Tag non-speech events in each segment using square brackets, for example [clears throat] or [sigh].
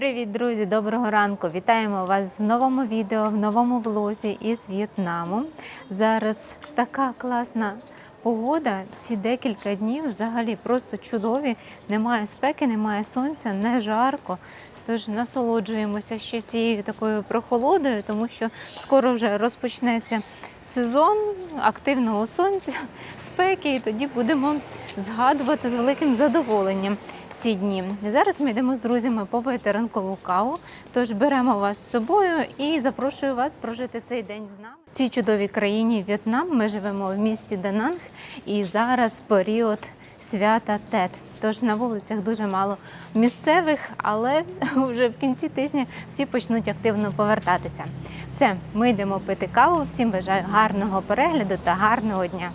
Привіт, друзі! Доброго ранку! Вітаємо вас в новому відео, в новому влозі із В'єтнаму. Зараз така класна погода. Ці декілька днів взагалі просто чудові. Немає спеки, немає сонця, не жарко. Тож насолоджуємося ще цією такою прохолодою, тому що скоро вже розпочнеться сезон активного сонця, спеки, і тоді будемо згадувати з великим задоволенням ці дні. Зараз ми йдемо з друзями попити ранкову каву. Тож беремо вас з собою і запрошую вас прожити цей день з нами. В цій чудовій країні В'єтнам. Ми живемо в місті Дананг, і зараз період свята Тет. Тож на вулицях дуже мало місцевих, але [laughs] вже в кінці тижня всі почнуть активно повертатися. Все, ми йдемо пити каву. Всім бажаю гарного перегляду та гарного дня.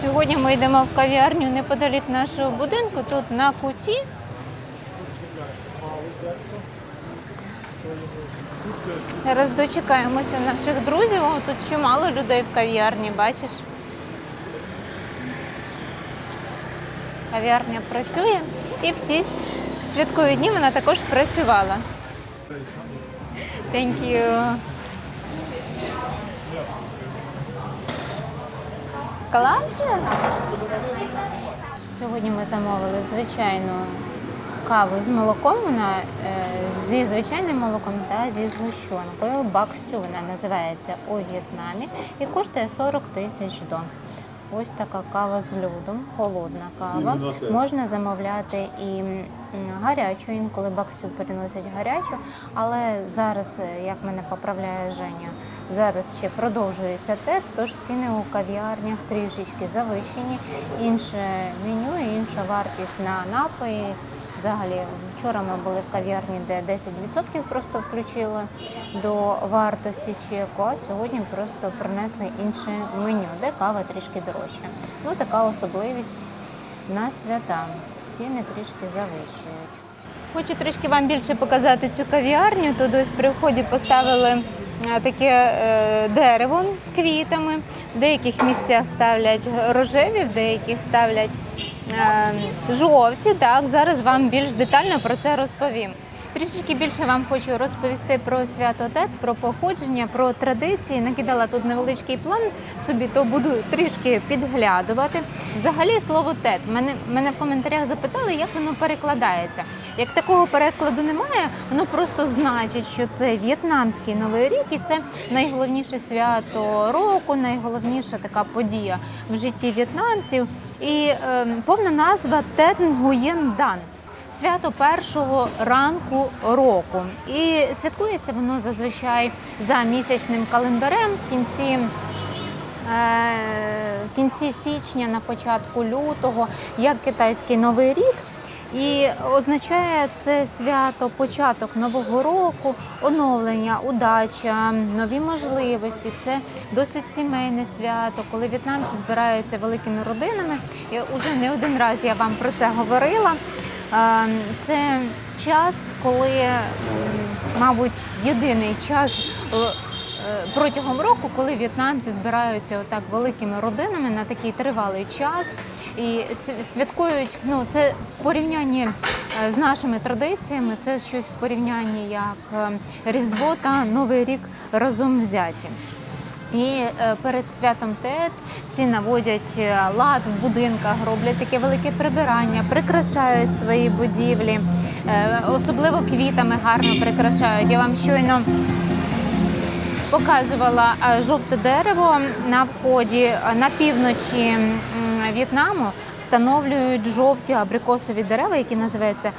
Сьогодні ми йдемо в кав'ярню неподалік нашого будинку, тут на куті. Зараз дочекаємося наших друзів. О, тут чимало людей в кав'ярні, бачиш? Кав'ярня працює і всі святкові дні вона також працювала. You. Класно. Сьогодні ми замовили звичайну каву з молоком. Вона е, зі звичайним молоком та зі згущенкою. Баксю вона називається у В'єтнамі і коштує 40 тисяч дон. Ось така кава з льодом, холодна кава. Можна замовляти і гарячу, інколи баксю переносять гарячу, але зараз, е, як мене поправляє Женя, зараз ще продовжується тет, тож ціни у кав'ярнях трішечки завищені. Інше меню, інша вартість на напої. Взагалі, вчора ми були в кав'ярні, де 10% просто включили до вартості чеку, а сьогодні просто принесли інше меню, де кава трішки дорожча. Ну, така особливість на свята. Ціни трішки завищують. Хочу трішки вам більше показати цю кав'ярню. Тут ось при вході поставили таке е, дерево з квітами. В деяких місцях ставлять рожеві, в деяких ставлять е, жовті. Так, зараз вам більш детально про це розповім. Трішечки більше вам хочу розповісти про свято Тет, про походження, про традиції. Накидала тут невеличкий план собі, то буду трішки підглядувати. Взагалі слово тет. Мене, мене в коментарях запитали, як воно перекладається. Як такого перекладу немає, воно просто значить, що це в'єтнамський новий рік, і це найголовніше свято року, найголовніша така подія в житті в'єтнамців. І е, повна назва Тет Нгуєн Дан свято першого ранку року. І святкується воно зазвичай за місячним календарем в кінці. е, В кінці січня, на початку лютого, як китайський новий рік, і означає це свято початок нового року, оновлення, удача, нові можливості. Це досить сімейне свято, коли в'єтнамці збираються великими родинами. І вже не один раз я вам про це говорила. Е, Це час, коли, мабуть, єдиний час е, протягом року, коли в'єтнамці збираються отак великими родинами на такий тривалий час і святкують. Ну це в порівнянні е, з нашими традиціями. Це щось в порівнянні як е, Різдво та Новий рік разом взяті. І е, перед святом ТЕТ всі наводять е, лад в будинках, роблять таке велике прибирання, прикрашають свої будівлі, е, особливо квітами гарно прикрашають. Я вам щойно показувала жовте дерево на вході на півночі В'єтнаму. Встановлюють жовті абрикосові дерева, які називаються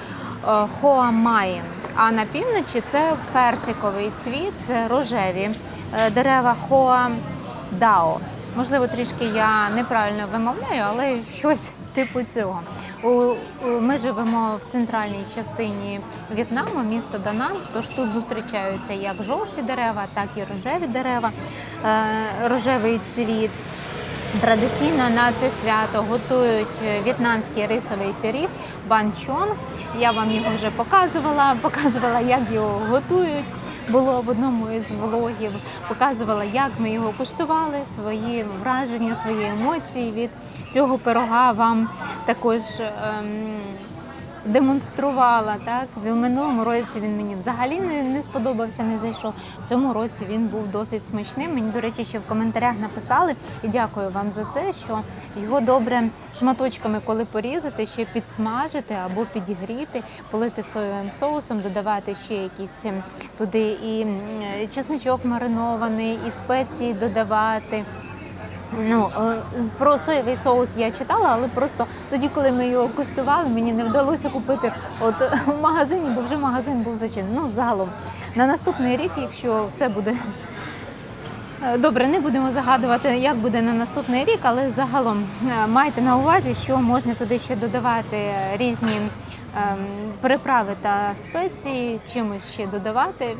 хоамаї. А на півночі це персиковий цвіт, це рожеві е, дерева хоа-дао. Можливо, трішки я неправильно вимовляю, але щось типу цього. Ми живемо в центральній частині В'єтнаму, місто Дананг, тож тут зустрічаються як жовті дерева, так і рожеві дерева, е, рожевий цвіт. Традиційно на це свято готують в'єтнамський рисовий пиріг банчонг. Я вам його вже показувала, [laughs] показувала, як його готують. Було в одному із влогів, показувала, як ми його куштували, свої враження, свої емоції від цього пирога. Вам також ем, демонструвала. Так в минулому році він мені взагалі не, не сподобався, не зайшов. В цьому році він був досить смачним. Мені, до речі, ще в коментарях написали і дякую вам за це, що його добре шматочками, коли порізати, ще підсмажити або підігріти, полити соєвим соусом, додавати ще якісь ем, туди і чесничок маринований, і спеції додавати. Ну, е, про соєвий соус я читала, але просто тоді, коли ми його куштували, мені не вдалося купити от в магазині, бо вже магазин був зачинений. Ну, загалом, на наступний рік, якщо все буде е, добре, не будемо загадувати, як буде на наступний рік, але загалом е, майте на увазі, що можна туди ще додавати різні. Ем, Приправи та спеції, чимось ще додавати,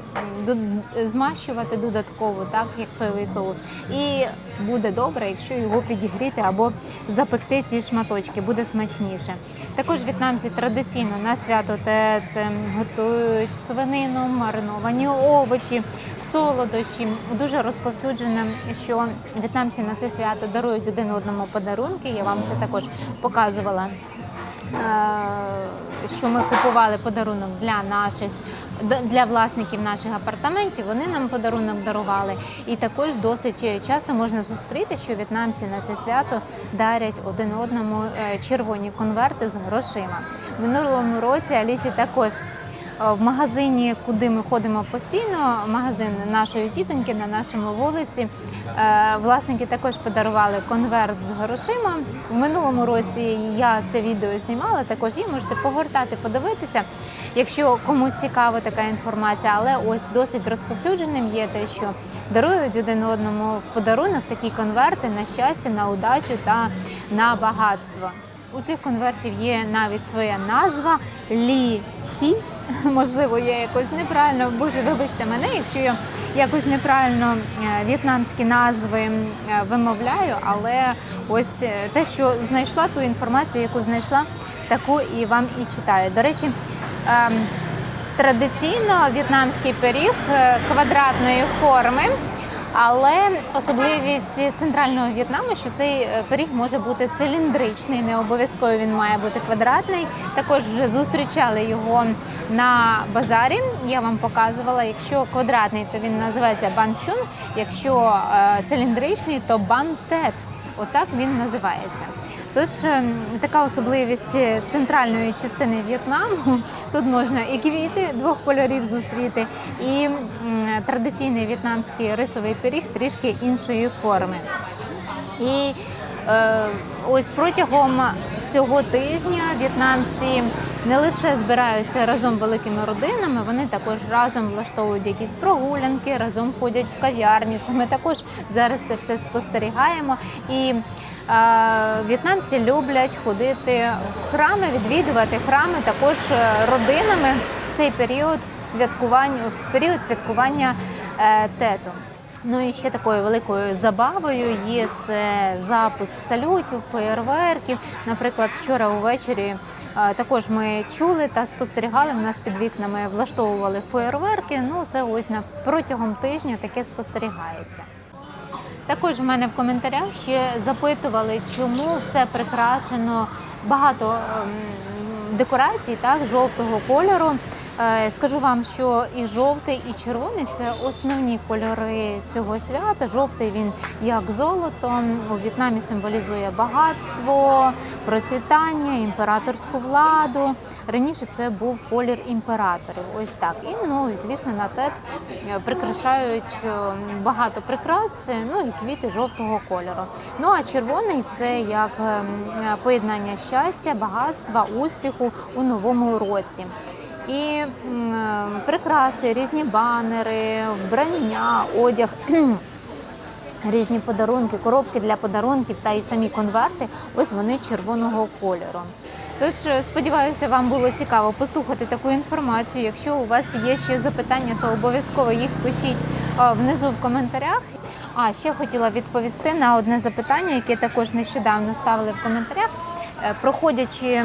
змащувати додатково, так як соєвий соус. І буде добре, якщо його підігріти або запекти ці шматочки, буде смачніше. Також в'єтнамці традиційно на свято тет готують свинину, мариновані овочі, солодощі. Дуже розповсюджене, що в'єтнамці на це свято дарують один одному подарунки. Я вам це також показувала. Е, що ми купували подарунок для наших для власників наших апартаментів. Вони нам подарунок дарували. І також досить часто можна зустріти, що в'єтнамці на це свято дарять один одному е, червоні конверти з грошима. В минулому році Алісі також. Е, В магазині, куди ми ходимо постійно, магазин нашої тітоньки на нашому вулиці. е, Власники також подарували конверт з грошима. В минулому році я це відео знімала. Також її можете погортати, подивитися, якщо кому цікава така інформація. Але ось досить розповсюдженим є те, що дарують один одному в подарунок такі конверти на щастя, на удачу та на багатство. У цих конвертів є навіть своя назва Лі-Хі. [laughs] Можливо, я якось неправильно, боже, вибачте мене, якщо я якось неправильно е, в'єтнамські назви е, вимовляю, але ось е, те, що знайшла, ту інформацію, яку знайшла, таку і вам і читаю. До речі, ем, традиційно в'єтнамський пиріг квадратної форми. Але особливість центрального В'єтнаму, що цей е, пиріг може бути циліндричний, не обов'язково він має бути квадратний. Також вже зустрічали його на базарі. Я вам показувала. Якщо квадратний, то він називається банчун. Якщо е, циліндричний, то бантет. Отак він називається. Тож ем, така особливість центральної частини В'єтнаму. [laughs] Тут можна і квіти двох кольорів зустріти, і традиційний в'єтнамський рисовий пиріг трішки іншої форми. І е, ось протягом цього тижня в'єтнамці не лише збираються разом великими родинами, вони також разом влаштовують якісь прогулянки, разом ходять в кав'ярні. Це ми також зараз це все спостерігаємо. І в'єтнамці люблять ходити в храми, відвідувати храми також е, родинами в цей період в в період святкування е, тету. Ну і ще такою великою забавою є це запуск салютів, феєрверків. Наприклад, вчора увечері е, також ми чули та спостерігали. В нас під вікнами влаштовували феєрверки. Ну це ось на протягом тижня таке спостерігається. Також в мене в коментарях ще запитували, чому все прикрашено багато ем, декорацій, так, жовтого кольору. Е, Скажу вам, що і жовтий, і червоний це основні кольори цього свята. Жовтий він як золото у В'єтнамі символізує багатство, процвітання, імператорську владу. Раніше це був колір імператорів. Ось так. І ну звісно, на тет е, прикрашають е, багато прикрас, ну і квіти жовтого кольору. Ну а червоний це як е, поєднання щастя, багатства, успіху у новому році. І прикраси, різні банери, вбрання, одяг. [clears throat] Різні подарунки, коробки для подарунків та і самі конверти, ось вони червоного кольору. Тож е, сподіваюся, вам було цікаво послухати таку інформацію. Якщо у вас є ще запитання, то обов'язково їх пишіть е, внизу в коментарях. А ще хотіла відповісти на одне запитання, яке також нещодавно ставили в коментарях. Е, Проходячи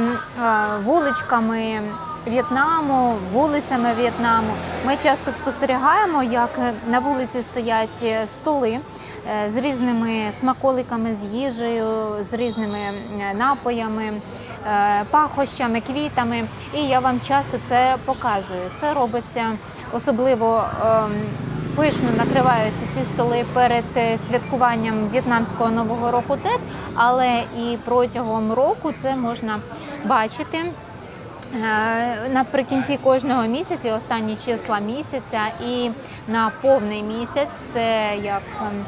вуличками В'єтнаму, вулицями В'єтнаму, ми часто спостерігаємо, як е, на вулиці стоять е, столи е, з різними смаколиками, з їжею, з різними напоями. пахощами, квітами. І я вам часто це показую. Це робиться особливо. ем, Пишно накриваються ці столи перед святкуванням в'єтнамського нового року ТЕТ, але і протягом року це можна бачити. Е, Наприкінці кожного місяця, останні числа місяця, і на повний місяць це як ем,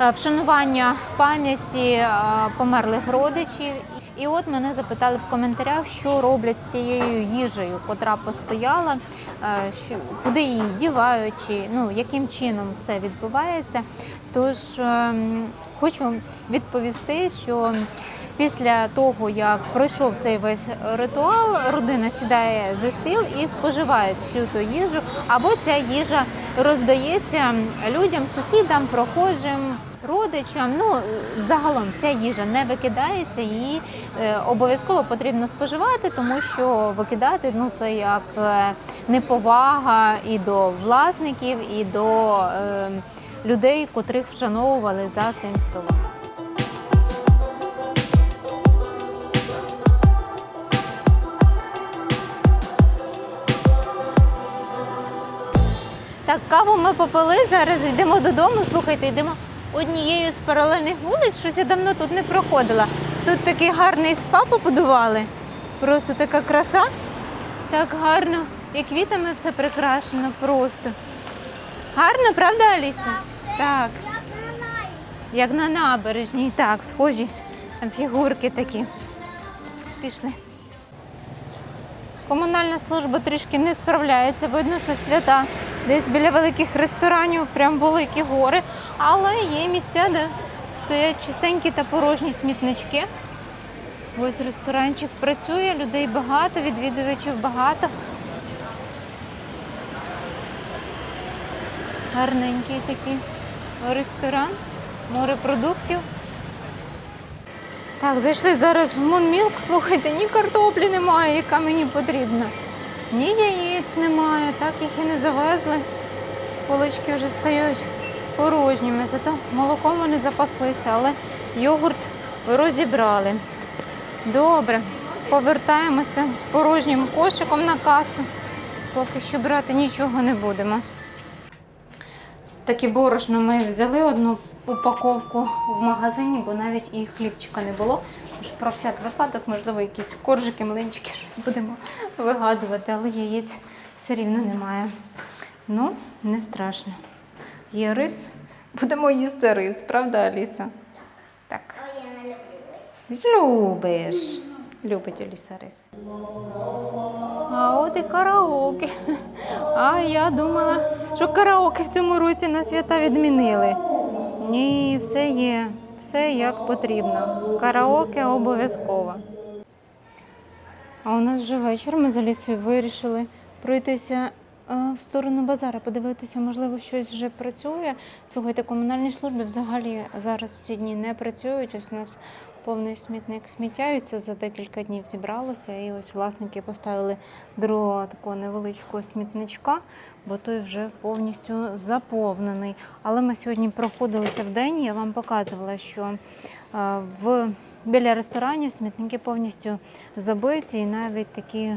е, вшанування пам'яті е, померлих родичів. І от мене запитали в коментарях, що роблять з цією їжею, котра постояла, куди її дівають, чи ну, яким чином все відбувається. Тож ем, хочу відповісти, що Після того, як пройшов цей весь ритуал, родина сідає за стіл і споживає всю ту їжу, або ця їжа роздається людям, сусідам, прохожим, родичам. Ну загалом ця їжа не викидається, її е, обов'язково потрібно споживати, тому що викидати ну це як е, неповага і до власників, і до е, людей, котрих вшановували за цим столом. Так, каву ми попили, зараз йдемо додому. Слухайте, йдемо однією з паралельних вулиць. Щось я давно тут не проходила. Тут такий гарний спа побудували. Просто така краса. Так гарно. І квітами все прикрашено просто. Гарно, правда, Аліса? Так. Як на набережній, так, схожі. Там фігурки такі. Пішли. Комунальна служба трішки не справляється. Видно, що свята десь біля великих ресторанів, прям великі гори. Але є місця, де стоять чистенькі та порожні смітнички. Ось ресторанчик працює, людей багато, відвідувачів багато. Гарненький такий ресторан, море продуктів. Так, зайшли зараз в Монмілк. Слухайте, ні картоплі немає, яка мені потрібна. Ні яєць немає, так їх і не завезли. Полички вже стають порожніми. Зато молоком вони запаслися, але йогурт розібрали. Добре, повертаємося з порожнім кошиком на касу. Поки що брати нічого не будемо. Таке борошно ми взяли одну упаковку в магазині, бо навіть і хлібчика не було. Про всяк випадок, можливо, якісь коржики, млинчики, щось будемо вигадувати, але яєць все рівно немає. Ну, не страшно. Є рис, будемо їсти рис, правда, Аліса? Так. Любиш. Любить Аліса рис. А от і караоке. А я думала, що караоке в цьому році на свята відмінили. Ні, все є, все як потрібно. Караоке обов'язково. А у нас вже вечір. Ми з Алісою вирішили пройтися в сторону базара, подивитися, можливо, щось вже працює. Слухайте, комунальні служби взагалі зараз в ці дні не працюють. Ось у нас повний смітник сміття, і це за декілька днів зібралося. І ось власники поставили другого такого невеличкого смітничка, бо той вже повністю заповнений. Але ми сьогодні проходилися в день. Я вам показувала, що е, в біля ресторанів смітники повністю забиті, і навіть такі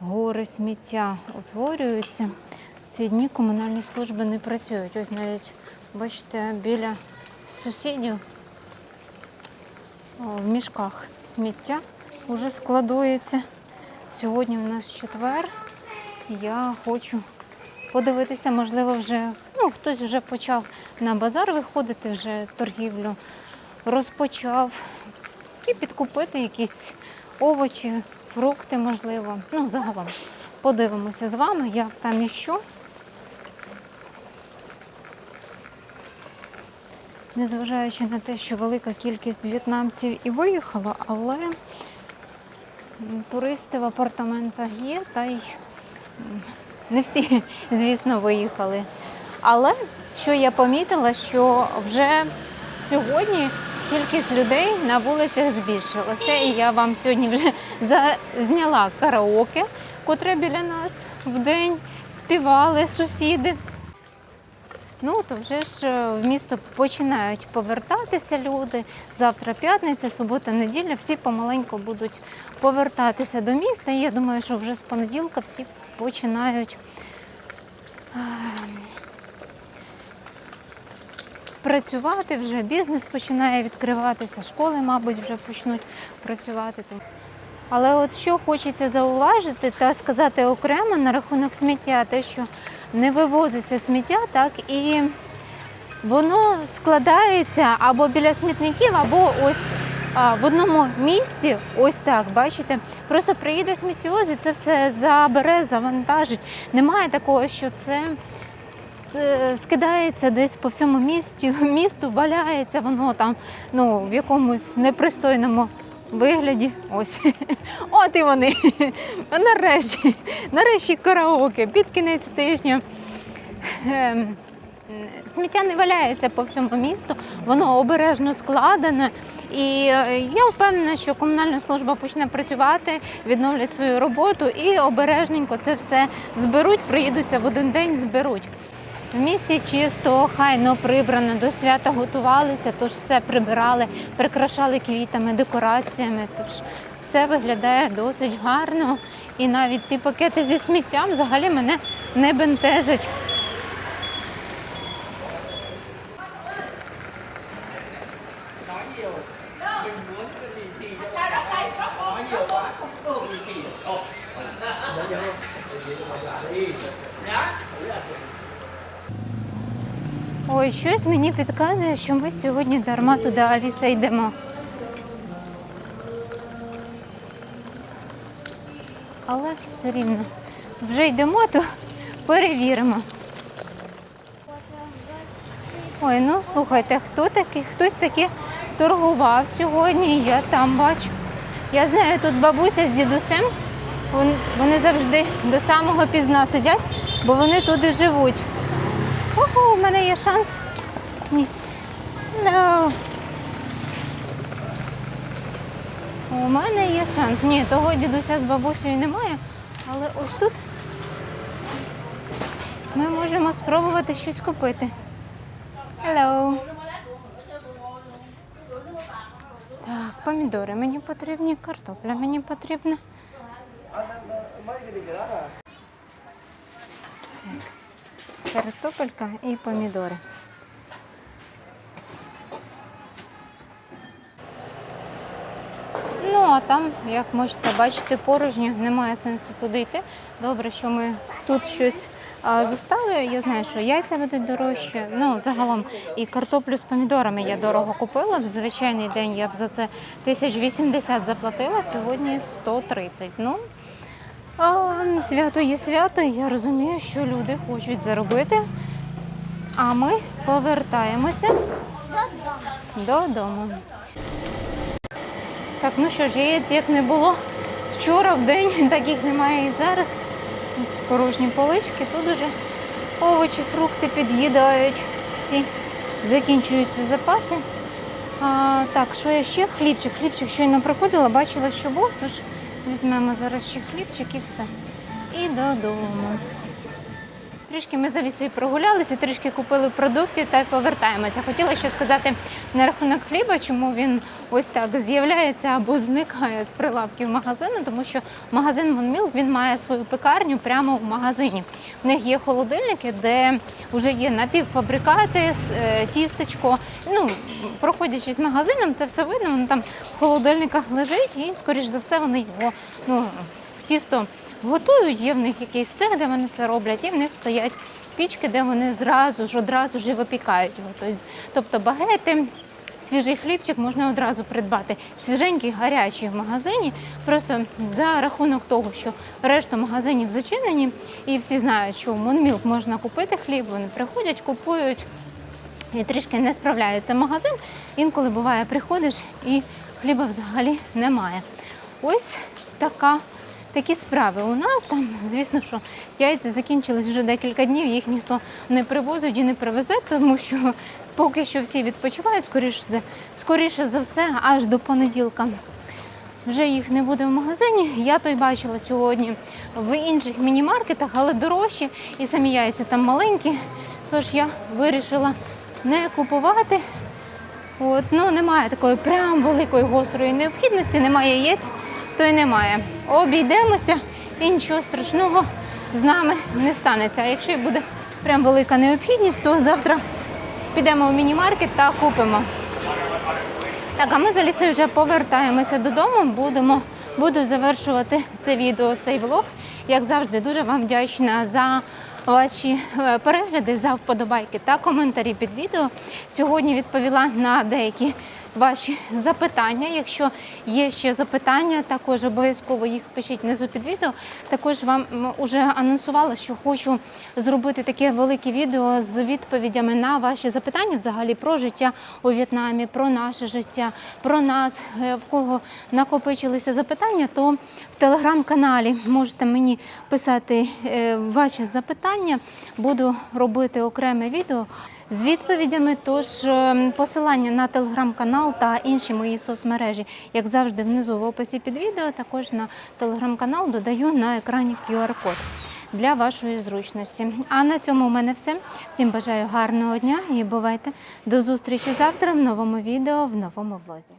гори сміття утворюються. Ці дні комунальні служби не працюють. Ось навіть бачите, біля сусідів в мішках сміття вже складується. Сьогодні у нас четвер. Я хочу подивитися, можливо, вже ну, хтось вже почав на базар виходити, вже торгівлю розпочав. І підкупити якісь овочі, фрукти, можливо. Ну, загалом подивимося з вами, як там і що. Незважаючи на те, що велика кількість в'єтнамців і виїхала, але туристи в апартаментах є, та й не всі, звісно, виїхали. Але що я помітила, що вже сьогодні кількість людей на вулицях збільшилася. І я вам сьогодні вже зняла караоке, котре біля нас в день співали сусіди. Ну то вже ж е, в місто починають повертатися люди. Завтра п'ятниця, субота, неділя. Всі помаленьку будуть повертатися до міста. І я думаю, що вже з понеділка всі починають е, працювати вже. Бізнес починає відкриватися, школи, мабуть, вже почнуть працювати. Але от що хочеться зауважити та сказати окремо на рахунок сміття, те, що не вивозиться сміття, так і воно складається або біля смітників, або ось а, в одному місці, ось так, бачите, просто приїде сміттєвоз і це все забере, завантажить. Немає такого, що це скидається десь по всьому місті, місту, валяється воно там ну, в якомусь непристойному вигляді. Ось. [laughs] От і вони. [laughs] Нарешті, нарешті караоке під кінець тижня. Ем, Сміття не валяється по всьому місту, воно обережно складене. І е, я впевнена, що комунальна служба почне працювати, відновлять свою роботу і обережненько це все зберуть, приїдуться в один день, зберуть. В місті чисто, хайно прибрано, до свята готувалися, тож все прибирали, прикрашали квітами, декораціями. Тож все виглядає досить гарно. І навіть ті пакети зі сміттям взагалі мене не бентежать. Щось мені підказує, що ми сьогодні дарма туди Аліса йдемо. Але все рівно вже йдемо, то перевіримо. Ой, ну слухайте, хто такий? Хтось таки торгував сьогодні, я там бачу. Я знаю, тут бабуся з дідусем. Вони завжди до самого пізна сидять, бо вони тут і живуть. Ого, у мене є шанс. Ні. No. У мене є шанс. Ні, того дідуся з бабусею немає. Але ось тут ми можемо спробувати щось купити. Hello. Так, помідори мені потрібні, картопля мені потрібна. Картопелька і помідори. Ну, а там, як можете бачити, порожньо, немає сенсу туди йти. Добре, що ми тут щось застали. Я знаю, що яйця будуть дорожче. Ну, загалом і картоплю з помідорами я дорого купила. В звичайний день я б за це 1080 заплатила, сьогодні 130. Ну, а, свято є свято, я розумію, що люди хочуть заробити. А ми повертаємося додому. Так, ну що ж, яєць як не було вчора в день, [laughs] так їх немає і зараз. Порожні полички, тут уже овочі, фрукти під'їдають всі, закінчуються запаси. А, так, що я ще? Хлібчик. Хлібчик щойно приходила, бачила, що був, тож візьмемо зараз ще хлібчик і все. І додому. Трішки ми за лісою прогулялися, трішки купили продуктів та повертаємося. Хотіла ще сказати на рахунок хліба, чому він ось так з'являється або зникає з прилавків магазину, тому що магазин Вонмілк він має свою пекарню прямо в магазині. В них є холодильники, де вже є напівфабрикати, е, тістечко. Ну, проходячись магазином, це все видно, воно там в холодильниках лежить, і, скоріш за все, вони його ну, тісто готують, є в них якийсь цех, де вони це роблять, і в них стоять пічки, де вони зразу ж одразу ж і випікають його. Тобто- багети, свіжий хлібчик можна одразу придбати. Свіженький, гарячий в магазині. Просто за рахунок того, що решта магазинів зачинені, і всі знають, що в Монмілк можна купити хліб, вони приходять, купують і трішки не справляється магазин. Інколи буває, приходиш і хліба взагалі немає. Ось така. Такі справи у нас там, звісно, що яйця закінчились вже декілька днів, їх ніхто не привозить і не привезе, тому що поки що всі відпочивають, скоріше скоріше за все, аж до понеділка. Вже їх не буде в магазині. Я той бачила сьогодні в інших міні-маркетах, але дорожчі. І самі яйця там маленькі, Тож я вирішила не купувати. От, ну, немає такої прям великої гострої необхідності, немає яєць, то й немає. Обійдемося і нічого страшного з нами не станеться. А якщо буде прям велика необхідність, то завтра підемо в міні-маркет та купимо. Так, а ми з Алісою вже повертаємося додому. Будемо буду завершувати це відео, цей влог. Як завжди, дуже вам вдячна за ваші е, перегляди, за вподобайки та коментарі під відео. Сьогодні відповіла на деякі ваші запитання. Якщо є ще запитання, також обов'язково їх пишіть внизу під відео. Також вам м, уже анонсувала, що хочу зробити таке велике відео з відповідями на ваші запитання взагалі про життя у В'єтнамі, про наше життя, про нас, Е, в кого накопичилися запитання, то в телеграм-каналі можете мені писати е, ваші запитання. Буду робити окреме відео з відповідями. Тож е, посилання на телеграм-канал та інші мої соцмережі, як завжди, внизу в описі під відео. Також на телеграм-канал додаю на екрані QR-код. Для вашої зручності. А на цьому у мене все. Всім бажаю гарного дня і бувайте до зустрічі завтра в новому відео в новому влозі.